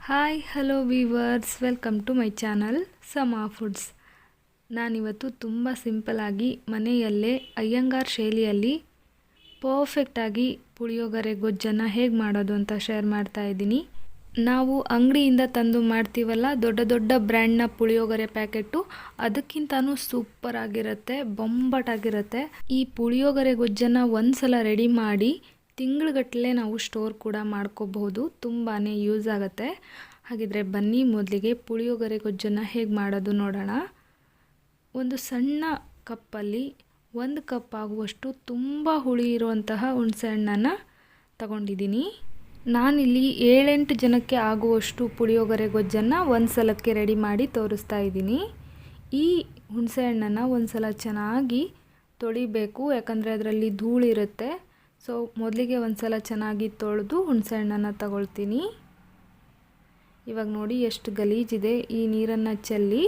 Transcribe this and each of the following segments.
Hi hello viewers welcome to my channel Sama foods ನಾನಿವತ್ತು ತುಂಬ ಸಿಂಪಲಾಗಿ ಮನೆಯಲ್ಲೇ ಅಯ್ಯಂಗಾರ್ ಶೈಲಿಯಲ್ಲಿ ಪರ್ಫೆಕ್ಟಾಗಿ ಪುಳಿಯೋಗರೆ ಗೊಜ್ಜನ್ನು ಹೇಗೆ ಮಾಡೋದು ಅಂತ ಶೇರ್ ಮಾಡ್ತಾ ಇದ್ದೀನಿ. ನಾವು ಅಂಗಡಿಯಿಂದ ತಂದು ಮಾಡ್ತೀವಲ್ಲ, ದೊಡ್ಡ ದೊಡ್ಡ ಬ್ರ್ಯಾಂಡ್ನ ಪುಳಿಯೋಗರೆ ಪ್ಯಾಕೆಟು ಅದಕ್ಕಿಂತನೂ ಸೂಪರ್ ಆಗಿರುತ್ತೆ ಬೊಂಬಟಾಗಿರುತ್ತೆ ಈ ಪುಳಿಯೋಗರೆ ಗೊಜ್ಜನ್ನು ಒಂದು ಸಲ ರೆಡಿ ಮಾಡಿ ತಿಂಗಳುಗಟ್ಟಲೆ ನಾವು ಸ್ಟೋರ್ ಕೂಡ ಮಾಡ್ಕೋಬಹುದು ತುಂಬಾ ಯೂಸ್ ಆಗುತ್ತೆ. ಹಾಗಿದ್ರೆ ಬನ್ನಿ ಮೊದಲಿಗೆ ಪುಳಿಯೋಗರೆ ಗೊಜ್ಜನ್ನು ಹೇಗೆ ಮಾಡೋದು ನೋಡೋಣ. ಒಂದು ಸಣ್ಣ ಕಪ್ಪಲ್ಲಿ ಒಂದು ಕಪ್ ಆಗುವಷ್ಟು ತುಂಬ ಹುಳಿ ಇರುವಂತಹ ಹುಣಸೆ ಹಣ್ಣನ್ನು ತಗೊಂಡಿದ್ದೀನಿ. ನಾನಿಲ್ಲಿ ಏಳೆಂಟು ಜನಕ್ಕೆ ಆಗುವಷ್ಟು ಪುಳಿಯೋಗರೆ ಗೊಜ್ಜನ್ನು ಒಂದು ಸಲಕ್ಕೆ ರೆಡಿ ಮಾಡಿ ತೋರಿಸ್ತಾ ಇದ್ದೀನಿ. ಈ ಹುಣಸೆಹಣ್ಣನ್ನು ಒಂದು ಸಲ ಚೆನ್ನಾಗಿ ತೊಳಿಬೇಕು, ಯಾಕಂದರೆ ಅದರಲ್ಲಿ ಧೂಳಿರುತ್ತೆ. ಸೊ ಮೊದಲಿಗೆ ಒಂದು ಸಲ ಚೆನ್ನಾಗಿ ತೊಳೆದು ಹುಣಸೆಹಣ್ಣನ್ನು ತಗೊಳ್ತೀನಿ. ಇವಾಗ ನೋಡಿ ಎಷ್ಟು ಗಲೀಜಿದೆ ಈ ನೀರನ್ನು ಚೆಲ್ಲಿ.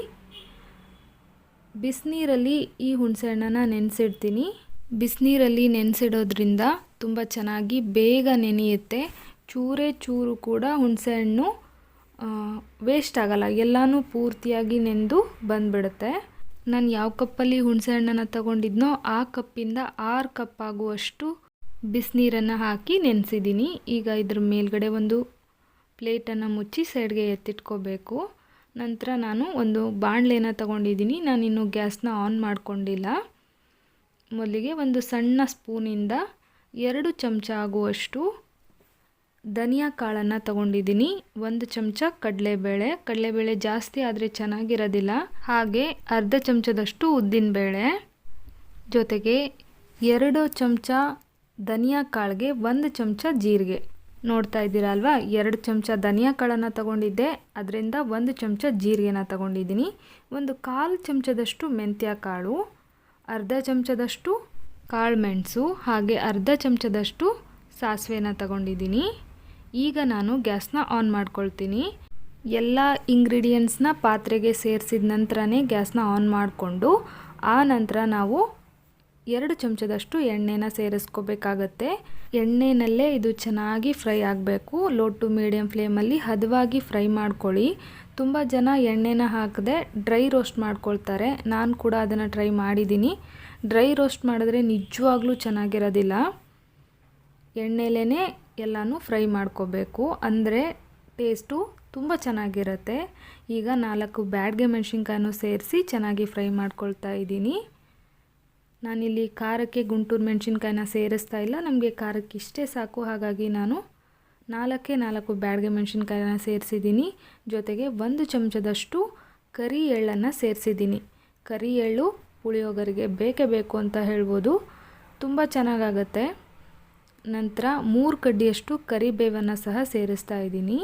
ಬಿಸಿನೀರಲ್ಲಿ ಈ ಹುಣಸೆಹಣ್ಣನ್ನು ನೆನೆಸಿಡ್ತೀನಿ. ಬಿಸಿನೀರಲ್ಲಿ ನೆನೆಸಿಡೋದ್ರಿಂದ ತುಂಬ ಚೆನ್ನಾಗಿ ಬೇಗ ನೆನೆಯುತ್ತೆ. ಚೂರೇ ಚೂರು ಕೂಡ ಹುಣಸೆಹಣ್ಣು ವೇಸ್ಟ್ ಆಗಲ್ಲ. ಎಲ್ಲನೂ ಪೂರ್ತಿಯಾಗಿ ನೆಂದು ಬಂದುಬಿಡುತ್ತೆ. ನಾನು ಯಾವ ಕಪ್ಪಲ್ಲಿ ಹುಣಸೆಹಣ್ಣನ್ನು ತಗೊಂಡಿದ್ನೋ ಆ ಕಪ್ಪಿಂದ ಆರು ಕಪ್ ಆಗುವಷ್ಟು ಬಿಸಿನೀರನ್ನು ಹಾಕಿ ನೆನೆಸಿದ್ದೀನಿ. ಈಗ ಇದ್ರ ಮೇಲ್ಗಡೆ ಒಂದು ಪ್ಲೇಟನ್ನು ಮುಚ್ಚಿ ಸೈಡ್ಗೆ ಎತ್ತಿಟ್ಕೋಬೇಕು. ನಂತರ ನಾನು ಒಂದು ಬಾಣಲೆನ ತಗೊಂಡಿದ್ದೀನಿ. ನಾನಿನ್ನು ಗ್ಯಾಸ್ನ ಆನ್ ಮಾಡಿಕೊಂಡಿಲ್ಲ. ಮೊದಲಿಗೆ ಒಂದು ಸಣ್ಣ ಸ್ಪೂನಿಂದ ಎರಡು ಚಮಚ ಆಗುವಷ್ಟು ಧನಿಯಾ ಕಾಳನ್ನು ತಗೊಂಡಿದ್ದೀನಿ. ಒಂದು ಚಮಚ ಕಡಲೆಬೇಳೆ. ಕಡಲೆಬೇಳೆ ಜಾಸ್ತಿ ಆದರೆ ಚೆನ್ನಾಗಿರೋದಿಲ್ಲ. ಹಾಗೆ ಅರ್ಧ ಚಮಚದಷ್ಟು ಉದ್ದಿನಬೇಳೆ. ಜೊತೆಗೆ ಎರಡು ಚಮಚ ಧನಿಯಾ ಕಾಳಿಗೆ ಒಂದು ಚಮಚ ಜೀರಿಗೆ. ನೋಡ್ತಾ ಇದ್ದೀರಾ ಅಲ್ವಾ? ಎರಡು ಚಮಚ ಧನಿಯಾ ಕಾಳನ್ನು ತಗೊಂಡಿದ್ದೆ. ಅದರಿಂದ ಒಂದು ಚಮಚ ಜೀರಿಗೆನ ತಗೊಂಡಿದ್ದೀನಿ. ಒಂದು ಕಾಲು ಚಮಚದಷ್ಟು ಮೆಂತ್ಯ ಕಾಳು, ಅರ್ಧ ಚಮಚದಷ್ಟು ಕಾಳು ಮೆಣಸು, ಹಾಗೆ ಅರ್ಧ ಚಮಚದಷ್ಟು ಸಾಸಿವೆನ ತಗೊಂಡಿದ್ದೀನಿ. ಈಗ ನಾನು ಗ್ಯಾಸ್ನ ಆನ್ ಮಾಡ್ಕೊಳ್ತೀನಿ. ಎಲ್ಲ ಇಂಗ್ರೀಡಿಯೆಂಟ್ಸ್ನ ಪಾತ್ರೆಗೆ ಸೇರಿಸಿದ ನಂತರನೇ ಗ್ಯಾಸ್ನ ಆನ್ ಮಾಡಿಕೊಂಡು, ಆ ನಂತರ ನಾವು ಎರಡು ಚಮಚದಷ್ಟು ಎಣ್ಣೆನ ಸೇರಿಸ್ಕೋಬೇಕಾಗತ್ತೆ. ಎಣ್ಣೆನಲ್ಲೇ ಇದು ಚೆನ್ನಾಗಿ ಫ್ರೈ ಆಗಬೇಕು. ಲೋ ಟು ಮೀಡಿಯಮ್ ಫ್ಲೇಮಲ್ಲಿ ಹದವಾಗಿ ಫ್ರೈ ಮಾಡ್ಕೊಳ್ಳಿ. ತುಂಬ ಜನ ಎಣ್ಣೆನ ಹಾಕದೆ ಡ್ರೈ ರೋಸ್ಟ್ ಮಾಡ್ಕೊಳ್ತಾರೆ. ನಾನು ಕೂಡ ಅದನ್ನು ಟ್ರೈ ಮಾಡಿದ್ದೀನಿ. ಡ್ರೈ ರೋಸ್ಟ್ ಮಾಡಿದ್ರೆ ನಿಜವಾಗ್ಲೂ ಚೆನ್ನಾಗಿರೋದಿಲ್ಲ. ಎಣ್ಣೆಲೇ ಎಲ್ಲನೂ ಫ್ರೈ ಮಾಡ್ಕೋಬೇಕು. ಅಂದರೆ ಟೇಸ್ಟು ತುಂಬ ಚೆನ್ನಾಗಿರುತ್ತೆ. ಈಗ ನಾಲ್ಕು ಬ್ಯಾಡ್ಗೆ ಮೆಣಸಿನ್ಕಾಯನ್ನು ಸೇರಿಸಿ ಚೆನ್ನಾಗಿ ಫ್ರೈ ಮಾಡ್ಕೊಳ್ತಾ ಇದ್ದೀನಿ. ನಾನಿಲ್ಲಿ ಖಾರಕ್ಕೆ ಗುಂಟೂರು ಮೆಣಸಿನ್ಕಾಯಿನ ಸೇರಿಸ್ತಾ ಇಲ್ಲ. ನಮಗೆ ಖಾರಕ್ಕೆ ಇಷ್ಟೇ ಸಾಕು. ಹಾಗಾಗಿ ನಾನು ನಾಲ್ಕೇ ನಾಲ್ಕು ಬ್ಯಾಡ್ಗೆ ಮೆಣಸಿನ್ಕಾಯಿನ ಸೇರಿಸಿದ್ದೀನಿ. ಜೊತೆಗೆ ಒಂದು ಚಮಚದಷ್ಟು ಕರಿ ಎಳ್ಳನ್ನು ಸೇರಿಸಿದ್ದೀನಿ. ಕರಿ ಎಳ್ಳು ಪುಳಿಯೋಗರಿಗೆ ಬೇಕೇ ಬೇಕು ಅಂತ ಹೇಳ್ಬೋದು. ತುಂಬ ಚೆನ್ನಾಗಾಗತ್ತೆ. ನಂತರ ಮೂರು ಕಡ್ಡಿಯಷ್ಟು ಕರಿಬೇವನ್ನು ಸಹ ಸೇರಿಸ್ತಾ ಇದ್ದೀನಿ.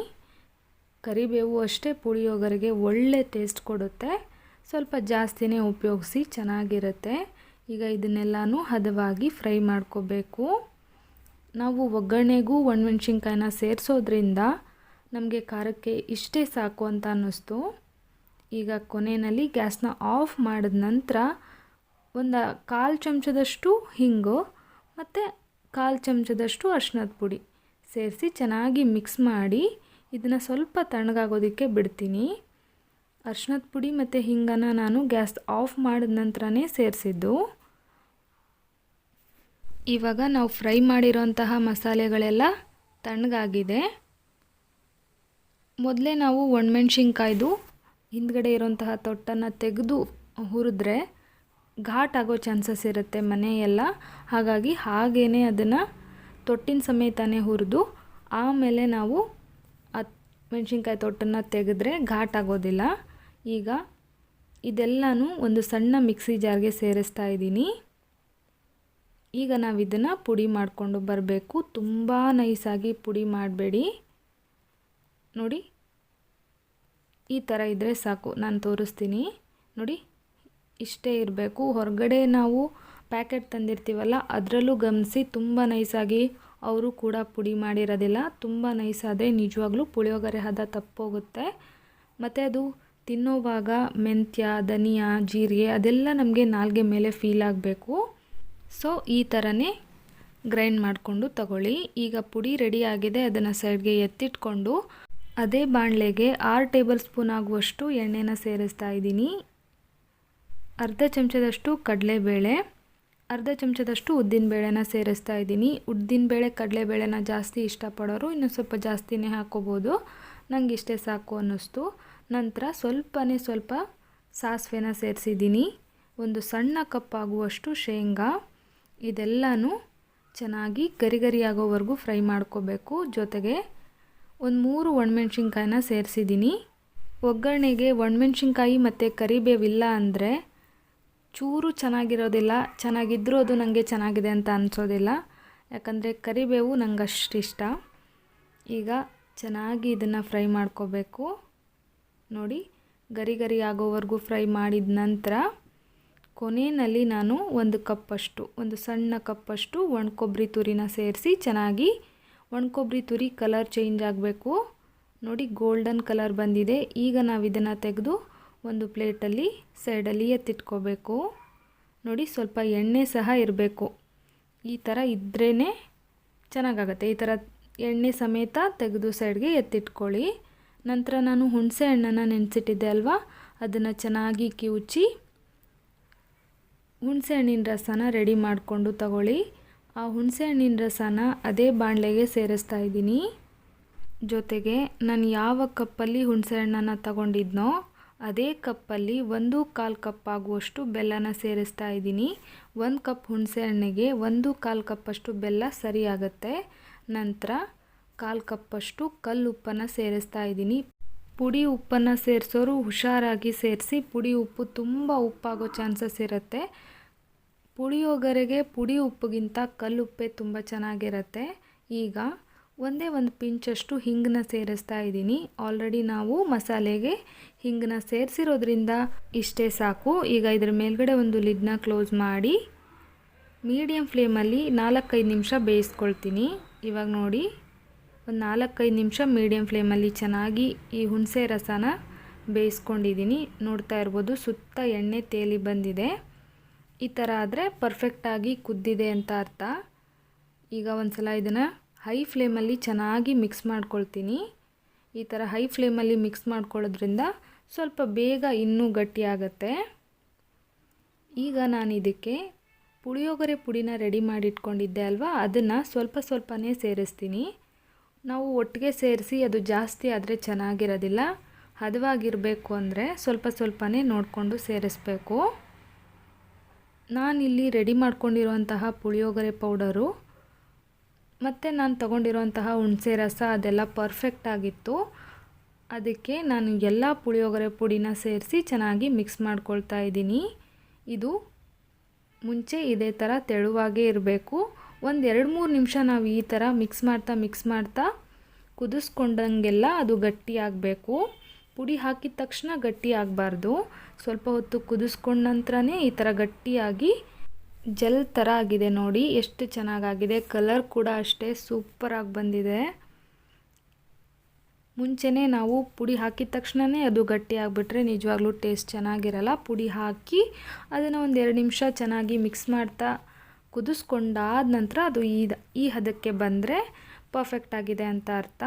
ಕರಿಬೇವು ಅಷ್ಟೇ ಪುಳಿಯೋಗರಿಗೆ ಒಳ್ಳೆ ಟೇಸ್ಟ್ ಕೊಡುತ್ತೆ. ಸ್ವಲ್ಪ ಜಾಸ್ತಿನೇ ಉಪಯೋಗಿಸಿ ಚೆನ್ನಾಗಿರುತ್ತೆ. ಈಗ ಇದನ್ನೆಲ್ಲನೂ ಹದವಾಗಿ ಫ್ರೈ ಮಾಡ್ಕೋಬೇಕು. ನಾವು ಒಗ್ಗರಣೆಗೂ ಒಣಮೆಣ್ಸಿನ್ಕಾಯಿನ ಸೇರಿಸೋದ್ರಿಂದ ನಮಗೆ ಖಾರಕ್ಕೆ ಇಷ್ಟೇ ಸಾಕು ಅಂತ ಅನ್ನಿಸ್ತು. ಈಗ ಕೊನೆಯಲ್ಲಿ ಗ್ಯಾಸ್ನ ಆಫ್ ಮಾಡಿದ ನಂತರ ಒಂದು ಕಾಲು ಚಮಚದಷ್ಟು ಹಿಂಗು ಮತ್ತು ಕಾಲು ಚಮಚದಷ್ಟು ಅರ್ಶಿನದ ಪುಡಿ ಸೇರಿಸಿ ಚೆನ್ನಾಗಿ ಮಿಕ್ಸ್ ಮಾಡಿ ಇದನ್ನು ಸ್ವಲ್ಪ ತಣ್ಣಗಾಗೋದಕ್ಕೆ ಬಿಡ್ತೀನಿ. ಅರ್ಶಿನದ ಪುಡಿ ಮತ್ತು ಹಿಂಗನ್ನು ನಾನು ಗ್ಯಾಸ್ ಆಫ್ ಮಾಡಿದ ನಂತರನೇ ಸೇರಿಸಿದ್ದು. ಇವಾಗ ನಾವು ಫ್ರೈ ಮಾಡಿರೋಂತಹ ಮಸಾಲೆಗಳೆಲ್ಲ ತಣ್ಣಗಾಗಿದೆ. ಮೊದಲೇ ನಾವು ಒಣಮೆಣ್ಸಿನ್ಕಾಯ್ದು, ಹಿಂದ್ಗಡೆ ಇರೋಂತಹ ತೊಟ್ಟನ್ನು ತೆಗೆದು ಹುರಿದ್ರೆ ಘಾಟ್ ಆಗೋ ಚಾನ್ಸಸ್ ಇರುತ್ತೆ ಮನೆಯೆಲ್ಲ. ಹಾಗಾಗಿ ಹಾಗೇ ಅದನ್ನು ತೊಟ್ಟಿನ ಸಮೇತನೇ ಹುರಿದು, ಆಮೇಲೆ ನಾವು ಆ ಮೆಣಸಿನ್ಕಾಯಿ ತೊಟ್ಟನ್ನು ತೆಗೆದ್ರೆ ಘಾಟ್ ಆಗೋದಿಲ್ಲ. ಈಗ ಇದೆಲ್ಲನೂ ಒಂದು ಸಣ್ಣ ಮಿಕ್ಸಿ ಜಾರ್ಗೆ ಸೇರಿಸ್ತಾ ಇದ್ದೀನಿ. ಈಗ ನಾವು ಇದನ್ನು ಪುಡಿ ಮಾಡಿಕೊಂಡು ಬರಬೇಕು. ತುಂಬ ನೈಸಾಗಿ ಪುಡಿ ಮಾಡಬೇಡಿ. ನೋಡಿ, ಈ ಥರ ಇದ್ದರೆ ಸಾಕು. ನಾನು ತೋರಿಸ್ತೀನಿ. ನೋಡಿ, ಇಷ್ಟೇ ಇರಬೇಕು. ಹೊರಗಡೆ ನಾವು ಪ್ಯಾಕೆಟ್ ತಂದಿರ್ತೀವಲ್ಲ, ಅದರಲ್ಲೂ ಗಮನಿಸಿ ತುಂಬ ನೈಸಾಗಿ ಅವರು ಕೂಡ ಪುಡಿ ಮಾಡಿರೋದಿಲ್ಲ. ತುಂಬ ನೈಸಾದರೆ ನಿಜವಾಗ್ಲೂ ಪುಳಿಯೋಗರೆ ಹದ ತಪ್ಪೋಗುತ್ತೆ. ಮತ್ತು ಅದು ತಿನ್ನೋವಾಗ ಮೆಂತ್ಯ, ಧನಿಯಾ, ಜೀರಿಗೆ ಅದೆಲ್ಲ ನಮಗೆ ನಾಲ್ಗೆ ಮೇಲೆ ಫೀಲ್ ಆಗಬೇಕು. ಸೊ ಈ ಥರನೇ ಗ್ರೈಂಡ್ ಮಾಡಿಕೊಂಡು ತಗೊಳ್ಳಿ. ಈಗ ಪುಡಿ ರೆಡಿ ಆಗಿದೆ, ಅದನ್ನು ಸೈಡ್ಗೆ ಎತ್ತಿಟ್ಕೊಂಡು ಅದೇ ಬಾಣಲೆಗೆ ಆರು ಟೇಬಲ್ ಸ್ಪೂನ್ ಆಗುವಷ್ಟು ಎಣ್ಣೆನ ಸೇರಿಸ್ತಾ ಇದ್ದೀನಿ. ಅರ್ಧ ಚಮಚದಷ್ಟು ಕಡಲೆಬೇಳೆ, ಅರ್ಧ ಚಮಚದಷ್ಟು ಉದ್ದಿನಬೇಳೆನ ಸೇರಿಸ್ತಾ ಇದ್ದೀನಿ. ಉದ್ದಿನಬೇಳೆ ಕಡಲೆಬೇಳೆನ ಜಾಸ್ತಿ ಇಷ್ಟಪಡೋರು ಇನ್ನೂ ಸ್ವಲ್ಪ ಜಾಸ್ತಿನೇ ಹಾಕೋಬೋದು. ನನಗೆ ಇಷ್ಟೇ ಸಾಕು ಅನ್ನಿಸ್ತು. ನಂತರ ಸ್ವಲ್ಪನೇ ಸ್ವಲ್ಪ ಸಾಸಿವೆನ ಸೇರಿಸಿದ್ದೀನಿ. ಒಂದು ಸಣ್ಣ ಕಪ್ ಆಗುವಷ್ಟು ಶೇಂಗಾ. ಇದೆಲ್ಲನೂ ಚೆನ್ನಾಗಿ ಗರಿ ಗರಿ ಆಗೋವರೆಗೂ ಫ್ರೈ ಮಾಡ್ಕೋಬೇಕು. ಜೊತೆಗೆ ಒಂದು ಮೂರು ಒಣಮೆಣ್ಸಿನ್ಕಾಯಿನ ಸೇರಿಸಿದ್ದೀನಿ. ಒಗ್ಗರಣೆಗೆ ಒಣಮೆಣ್ಸಿನ್ಕಾಯಿ ಮತ್ತು ಕರಿಬೇವಿಲ್ಲ ಅಂದರೆ ಚೂರು ಚೆನ್ನಾಗಿರೋದಿಲ್ಲ. ಚೆನ್ನಾಗಿದ್ದರೂ ಅದು ನನಗೆ ಚೆನ್ನಾಗಿದೆ ಅಂತ ಅನಿಸೋದಿಲ್ಲ. ಯಾಕಂದರೆ ಕರಿಬೇವು ನಂಗೆ ಅಷ್ಟು ಇಷ್ಟ. ಈಗ ಚೆನ್ನಾಗಿ ಇದನ್ನು ಫ್ರೈ ಮಾಡ್ಕೋಬೇಕು. ನೋಡಿ ಗರಿ ಗರಿ ಆಗೋವರೆಗೂ ಫ್ರೈ ಮಾಡಿದ ನಂತರ ಕೊನೆಯಲ್ಲಿ ನಾನು ಒಂದು ಕಪ್ಪಷ್ಟು, ಒಂದು ಸಣ್ಣ ಕಪ್ಪಷ್ಟು ಒಣಕೊಬ್ಬರಿ ತುರಿನ ಸೇರಿಸಿ ಚೆನ್ನಾಗಿ ಒಣಕೊಬ್ಬರಿ ತುರಿ ಕಲರ್ ಚೇಂಜ್ ಆಗಬೇಕು. ನೋಡಿ ಗೋಲ್ಡನ್ ಕಲರ್ ಬಂದಿದೆ. ಈಗ ನಾವು ಇದನ್ನು ತೆಗೆದು ಒಂದು ಪ್ಲೇಟಲ್ಲಿ ಸೈಡಲ್ಲಿ ಎತ್ತಿಟ್ಕೋಬೇಕು. ನೋಡಿ ಸ್ವಲ್ಪ ಎಣ್ಣೆ ಸಹ ಇರಬೇಕು. ಈ ಥರ ಇದ್ರೇ ಚೆನ್ನಾಗಾಗತ್ತೆ. ಈ ಥರ ಎಣ್ಣೆ ಸಮೇತ ತೆಗೆದು ಸೈಡ್ಗೆ ಎತ್ತಿಟ್ಕೊಳ್ಳಿ. ನಂತರ ನಾನು ಹುಣಸೆ ಹಣ್ಣನ್ನು ನೆನೆಸಿಟ್ಟಿದ್ದೆ ಅಲ್ವಾ? ಅದನ್ನು ಚೆನ್ನಾಗಿ ಕಿವುಚಿ ಹುಣಸೆ ಹಣ್ಣಿನ ರಸನ ರೆಡಿ ಮಾಡಿಕೊಂಡು ತಗೊಳ್ಳಿ. ಆ ಹುಣಸೆ ಹಣ್ಣಿನ ರಸನ ಅದೇ ಬಾಣಲೆಗೆ ಸೇರಿಸ್ತಾ ಇದ್ದೀನಿ. ಜೊತೆಗೆ ನಾನು ಯಾವ ಕಪ್ಪಲ್ಲಿ ಹುಣಸೆ ಹಣ್ಣನ್ನು ತಗೊಂಡಿದ್ನೋ ಅದೇ ಕಪ್ಪಲ್ಲಿ ಒಂದು ಕಾಲು ಕಪ್ ಆಗುವಷ್ಟು ಬೆಲ್ಲನ ಸೇರಿಸ್ತಾ ಇದ್ದೀನಿ. ಒಂದು ಕಪ್ ಹುಣಸೆ ಹಣ್ಣಿಗೆ ಒಂದು ಕಾಲು ಕಪ್ಪಷ್ಟು ಬೆಲ್ಲ ಸರಿಯಾಗತ್ತೆ. ನಂತರ ಕಾಲು ಕಪ್ಪಷ್ಟು ಕಲ್ಲುಪ್ಪನ್ನು ಸೇರಿಸ್ತಾ ಇದ್ದೀನಿ. ಪುಡಿ ಉಪ್ಪನ್ನು ಸೇರಿಸೋರು ಹುಷಾರಾಗಿ ಸೇರಿಸಿ ಪುಡಿ ಉಪ್ಪು ತುಂಬ ಉಪ್ಪಾಗೋ ಚಾನ್ಸಸ್ ಇರುತ್ತೆ. ಪುಳಿಯೋಗರೆಗೆ ಪುಡಿ ಉಪ್ಪಿಗಿಂತ ಕಲ್ಲುಪ್ಪೆ ತುಂಬ ಚೆನ್ನಾಗಿರುತ್ತೆ. ಈಗ ಒಂದೇ ಒಂದು ಪಿಂಚಷ್ಟು ಹಿಂಗನ್ನ ಸೇರಿಸ್ತಾ ಇದ್ದೀನಿ. ಆಲ್ರೆಡಿ ನಾವು ಮಸಾಲೆಗೆ ಹಿಂಗನ್ನ ಸೇರಿಸಿರೋದ್ರಿಂದ ಇಷ್ಟೇ ಸಾಕು. ಈಗ ಇದ್ರ ಮೇಲ್ಗಡೆ ಒಂದು ಲಿಡ್ನ ಕ್ಲೋಸ್ ಮಾಡಿ ಮೀಡಿಯಮ್ ಫ್ಲೇಮಲ್ಲಿ ನಾಲ್ಕೈದು ನಿಮಿಷ ಬೇಯಿಸ್ಕೊಳ್ತೀನಿ. ಇವಾಗ ನೋಡಿ. ಒಂದು ನಾಲ್ಕೈದು ನಿಮಿಷ ಮೀಡಿಯಮ್ ಫ್ಲೇಮಲ್ಲಿ ಚೆನ್ನಾಗಿ ಈ ಹುಣಸೆ ರಸನ ಬೇಯಿಸ್ಕೊಂಡಿದ್ದೀನಿ. ನೋಡ್ತಾ ಇರ್ಬೋದು, ಸುತ್ತ ಎಣ್ಣೆ ತೇಲಿ ಬಂದಿದೆ. ಈ ಥರ ಆದರೆ ಪರ್ಫೆಕ್ಟಾಗಿ ಕುದ್ದಿದೆ ಅಂತ ಅರ್ಥ. ಈಗ ಒಂದು ಸಲ ಇದನ್ನು ಹೈ ಫ್ಲೇಮಲ್ಲಿ ಚೆನ್ನಾಗಿ ಮಿಕ್ಸ್ ಮಾಡ್ಕೊಳ್ತೀನಿ. ಈ ಥರ ಹೈ ಫ್ಲೇಮಲ್ಲಿ ಮಿಕ್ಸ್ ಮಾಡ್ಕೊಳ್ಳೋದ್ರಿಂದ ಸ್ವಲ್ಪ ಬೇಗ ಇನ್ನೂ ಗಟ್ಟಿಯಾಗತ್ತೆ ಈಗ ನಾನು ಇದಕ್ಕೆ ಪುಳಿಯೋಗರೆ ಪುಡಿನ ರೆಡಿ ಮಾಡಿಟ್ಕೊಂಡಿದ್ದೆ ಅಲ್ವಾ? ಅದನ್ನು ಸ್ವಲ್ಪ ಸ್ವಲ್ಪನೇ ಸೇರಿಸ್ತೀನಿ. ನಾವು ಒಟ್ಟಿಗೆ ಸೇರಿಸಿ ಅದು ಜಾಸ್ತಿ ಆದರೆ ಚೆನ್ನಾಗಿರೋದಿಲ್ಲ. ಹದವಾಗಿರಬೇಕು ಅಂದರೆ ಸ್ವಲ್ಪ ಸ್ವಲ್ಪನೇ ನೋಡಿಕೊಂಡು ಸೇರಿಸ್ಬೇಕು. ನಾನಿಲ್ಲಿ ರೆಡಿ ಮಾಡ್ಕೊಂಡಿರುವಂತಹ ಪುಳಿಯೋಗರೆ ಪೌಡರು, ಮತ್ತು ನಾನು ತಗೊಂಡಿರುವಂತಹ ಹುಣಸೆ ರಸ ಅದೆಲ್ಲ ಪರ್ಫೆಕ್ಟ್ ಆಗಿತ್ತು. ಅದಕ್ಕೆ ನಾನು ಎಲ್ಲ ಪುಳಿಯೋಗರೆ ಪುಡಿನ ಸೇರಿಸಿ ಚೆನ್ನಾಗಿ ಮಿಕ್ಸ್ ಮಾಡ್ಕೊಳ್ತಾ ಇದ್ದೀನಿ. ಇದು ಮುಂಚೆ ಇದೇ ಥರ ತೆಳುವಾಗೇ ಇರಬೇಕು. ಒಂದು ಎರಡು ಮೂರು ನಿಮಿಷ ನಾವು ಈ ಥರ ಮಿಕ್ಸ್ ಮಾಡ್ತಾ ಮಿಕ್ಸ್ ಮಾಡ್ತಾ ಕುದಿಸ್ಕೊಂಡಂಗೆಲ್ಲ ಅದು ಗಟ್ಟಿ ಆಗಬೇಕು. ಪುಡಿ ಹಾಕಿದ ತಕ್ಷಣ ಗಟ್ಟಿ ಆಗಬಾರ್ದು. ಸ್ವಲ್ಪ ಹೊತ್ತು ಕುದಿಸ್ಕೊಂಡ ನಂತರನೇ ಈ ಥರ ಗಟ್ಟಿಯಾಗಿ ಜೆಲ್ ಥರ ಆಗಿದೆ ನೋಡಿ, ಎಷ್ಟು ಚೆನ್ನಾಗಾಗಿದೆ. ಕಲರ್ ಕೂಡ ಅಷ್ಟೇ ಸೂಪರಾಗಿ ಬಂದಿದೆ. ಮುಂಚೆನೇ ನಾವು ಪುಡಿ ಹಾಕಿದ ತಕ್ಷಣವೇ ಅದು ಗಟ್ಟಿ ಆಗಿಬಿಟ್ರೆ ನಿಜವಾಗ್ಲೂ ಟೇಸ್ಟ್ ಚೆನ್ನಾಗಿರಲ್ಲ. ಪುಡಿ ಹಾಕಿ ಅದನ್ನು ಒಂದು ನಿಮಿಷ ಚೆನ್ನಾಗಿ ಮಿಕ್ಸ್ ಮಾಡ್ತಾ ಕುದಿಸ್ಕೊಂಡಾದ ನಂತರ ಅದು ಈ ಈ ಹದಕ್ಕೆ ಬಂದರೆ ಪರ್ಫೆಕ್ಟ್ ಆಗಿದೆ ಅಂತ ಅರ್ಥ.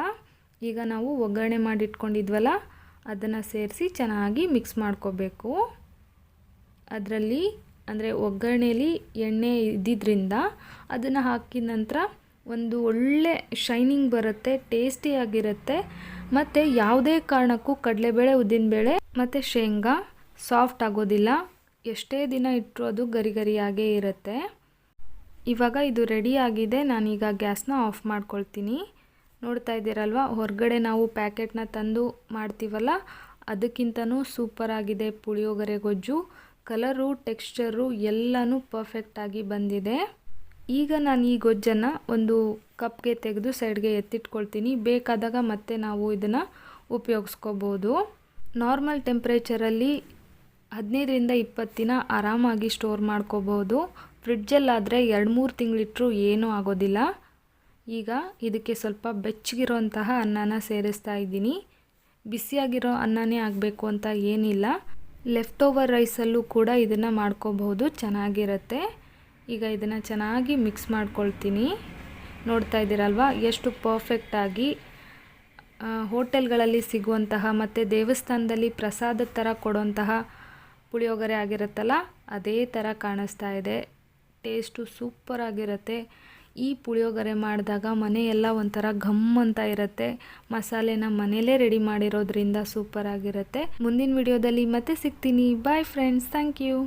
ಈಗ ನಾವು ಒಗ್ಗರಣೆ ಮಾಡಿಟ್ಕೊಂಡಿದ್ವಲ್ಲ, ಅದನ್ನು ಸೇರಿಸಿ ಚೆನ್ನಾಗಿ ಮಿಕ್ಸ್ ಮಾಡ್ಕೋಬೇಕು. ಅದರಲ್ಲಿ ಅಂದರೆ ಒಗ್ಗರಣೆಯಲ್ಲಿ ಎಣ್ಣೆ ಇದ್ದಿದ್ದರಿಂದ ಅದನ್ನು ಹಾಕಿದ ನಂತರ ಒಂದು ಒಳ್ಳೆ ಶೈನಿಂಗ್ ಬರುತ್ತೆ ಟೇಸ್ಟಿಯಾಗಿರುತ್ತೆ ಮತ್ತು ಯಾವುದೇ ಕಾರಣಕ್ಕೂ ಕಡಲೆಬೇಳೆ, ಉದ್ದಿನಬೇಳೆ ಮತ್ತು ಶೇಂಗಾ ಸಾಫ್ಟ್ ಆಗೋದಿಲ್ಲ. ಎಷ್ಟೇ ದಿನ ಇಟ್ಟರೂ ಅದು ಗರಿಗರಿಯಾಗೇ ಇರುತ್ತೆ. ಇವಾಗ ಇದು ರೆಡಿ ಆಗಿದೆ. ನಾನೀಗ ಗ್ಯಾಸ್ನ ಆಫ್ ಮಾಡ್ಕೊಳ್ತೀನಿ. ನೋಡ್ತಾ ಇದ್ದೀರಲ್ವ? ಹೊರಗಡೆ ನಾವು ಪ್ಯಾಕೆಟ್ನ ತಂದು ಮಾಡ್ತೀವಲ್ಲ? ಅದಕ್ಕಿಂತನೂ ಸೂಪರಾಗಿದೆ ಪುಳಿಯೋಗರೆ ಗೊಜ್ಜು. ಕಲರು ಟೆಕ್ಸ್ಚರು ಎಲ್ಲನೂ ಪರ್ಫೆಕ್ಟಾಗಿ ಬಂದಿದೆ. ಈಗ ನಾನು ಈ ಗೊಜ್ಜನ್ನು ಒಂದು ಕಪ್ಗೆ ತೆಗೆದು ಸೈಡ್ಗೆ ಎತ್ತಿಟ್ಕೊಳ್ತೀನಿ. ಬೇಕಾದಾಗ ಮತ್ತೆ ನಾವು ಇದನ್ನು ಉಪಯೋಗಿಸ್ಕೋಬೋದು. ನಾರ್ಮಲ್ ಟೆಂಪ್ರೇಚರಲ್ಲಿ ಹದಿನೈದರಿಂದ ಇಪ್ಪತ್ತು ದಿನ ಆರಾಮಾಗಿ ಸ್ಟೋರ್ ಮಾಡ್ಕೋಬೋದು. ಫ್ರಿಡ್ಜಲ್ಲಾದರೆ ಎರಡು ಮೂರು ತಿಂಗಳಿಟ್ಟರು ಏನೂ ಆಗೋದಿಲ್ಲ. ಈಗ ಇದಕ್ಕೆ ಸ್ವಲ್ಪ ಬೆಚ್ಚಗಿರೋಂತಹ ಅನ್ನನ ಸೇರಿಸ್ತಾ ಇದ್ದೀನಿ. ಬಿಸಿಯಾಗಿರೋ ಅನ್ನನೇ ಆಗಬೇಕು ಅಂತ ಏನಿಲ್ಲ. ಲೆಫ್ಟ್ ಓವರ್ ರೈಸಲ್ಲೂ ಕೂಡ ಇದನ್ನು ಮಾಡ್ಕೋಬಹುದು, ಚೆನ್ನಾಗಿರುತ್ತೆ. ಈಗ ಇದನ್ನು ಚೆನ್ನಾಗಿ ಮಿಕ್ಸ್ ಮಾಡ್ಕೊಳ್ತೀನಿ. ನೋಡ್ತಾ ಇದ್ದೀರಲ್ವ? ಎಷ್ಟು ಪರ್ಫೆಕ್ಟಾಗಿ ಹೋಟೆಲ್ಗಳಲ್ಲಿ ಸಿಗುವಂತಹ ಮತ್ತು ದೇವಸ್ಥಾನದಲ್ಲಿ ಪ್ರಸಾದದ ಥರ ಕೊಡುವಂತಹ ಪುಳಿಯೋಗರೆ ಆಗಿರುತ್ತಲ್ಲ, ಅದೇ ಥರ ಕಾಣಿಸ್ತಾ ಇದೆ. ಟೇಸ್ಟು ಸೂಪರ್ ಆಗಿರುತ್ತೆ ಈ ಪುಳಿಯೋಗರೆ ಮಾಡಿದಾಗ ಮನೆಯೆಲ್ಲ ಒಂಥರ ಘಮ್ ಅಂತ ಇರುತ್ತೆ. ಮಸಾಲೆನ ಮನೇಲೇ ರೆಡಿ ಮಾಡಿರೋದ್ರಿಂದ ಸೂಪರ್ ಆಗಿರುತ್ತೆ ಮುಂದಿನ ವಿಡಿಯೋದಲ್ಲಿ ಮತ್ತೆ ಸಿಗ್ತೀನಿ. Bye friends thank you